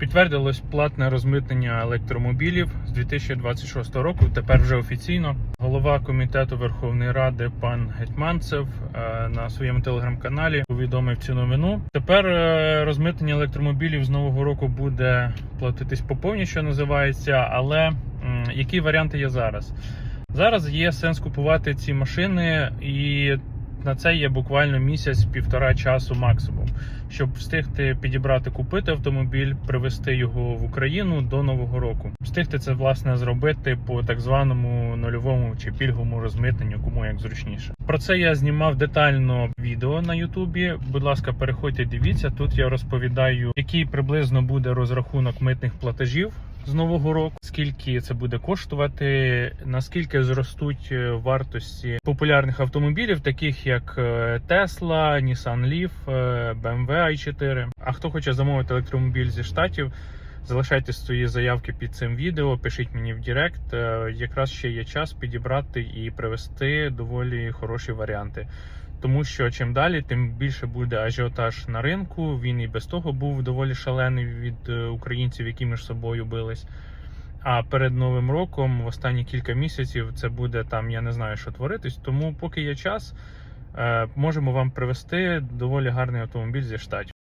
Підтвердилось платне розмитнення електромобілів з 2026 року. Тепер вже офіційно. Голова комітету Верховної Ради пан Гетьманцев е, на своєму телеграм-каналі повідомив цю новину. Тепер е, розмитнення електромобілів з нового року буде платитись по повній, що називається. Але які варіанти є зараз? Зараз є сенс купувати ці машини, і на це є буквально місяць-півтора часу максимум, щоб встигти підібрати, купити автомобіль, привезти його в Україну до нового року. Встигти це власне зробити по так званому нульовому чи пільговому розмитненню, кому як зручніше. Про це я знімав детально відео на Ютубі. Будь ласка, переходьте, дивіться. Тут я розповідаю, який приблизно буде розрахунок митних платежів з нового року, скільки це буде коштувати, наскільки зростуть е, вартості популярних автомобілів, таких як е, Tesla, Nissan Leaf, е, BMW i4. А хто хоче замовити електромобіль зі штатів? Залишайте свої заявки під цим відео, пишіть мені в Директ. Е, Якраз ще є час підібрати і привезти доволі хороші варіанти. Тому що чим далі, тим більше буде ажіотаж на ринку. Він і без того був доволі шалений від е, українців, які між собою бились. А перед новим роком, в останні кілька місяців, це буде там, я не знаю, що творитись. Тому, поки є час, е, можемо вам привезти доволі гарний автомобіль зі штатів.